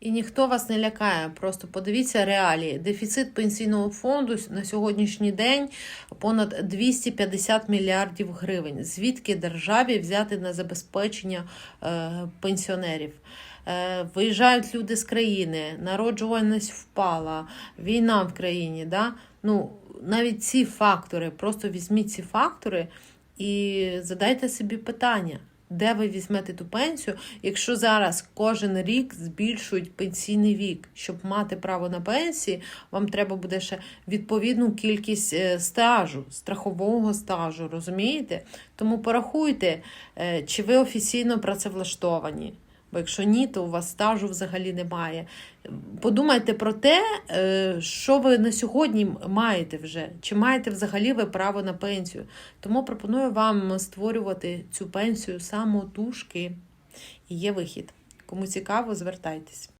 І ніхто вас не лякає. Просто подивіться реалії. Дефіцит пенсійного фонду на сьогоднішній день понад 250 мільярдів гривень. Звідки державі взяти на забезпечення е, пенсіонерів? Е, Виїжджають люди з країни, народжуваність впала, війна в країні. Да? Ну, навіть ці фактори, просто візьміть ці фактори і задайте собі питання. Де ви візьмете ту пенсію, якщо зараз кожен рік збільшують пенсійний вік, щоб мати право на пенсії, вам треба буде ще відповідну кількість е, стажу, страхового стажу, розумієте? Тому порахуйте, е, чи ви офіційно працевлаштовані. Бо якщо ні, то у вас стажу взагалі немає. Подумайте про те, е, що ви на сьогодні маєте вже, чи маєте взагалі ви право на пенсію. Тому пропоную вам створювати цю пенсію самотужки. І є вихід. Кому цікаво, звертайтесь.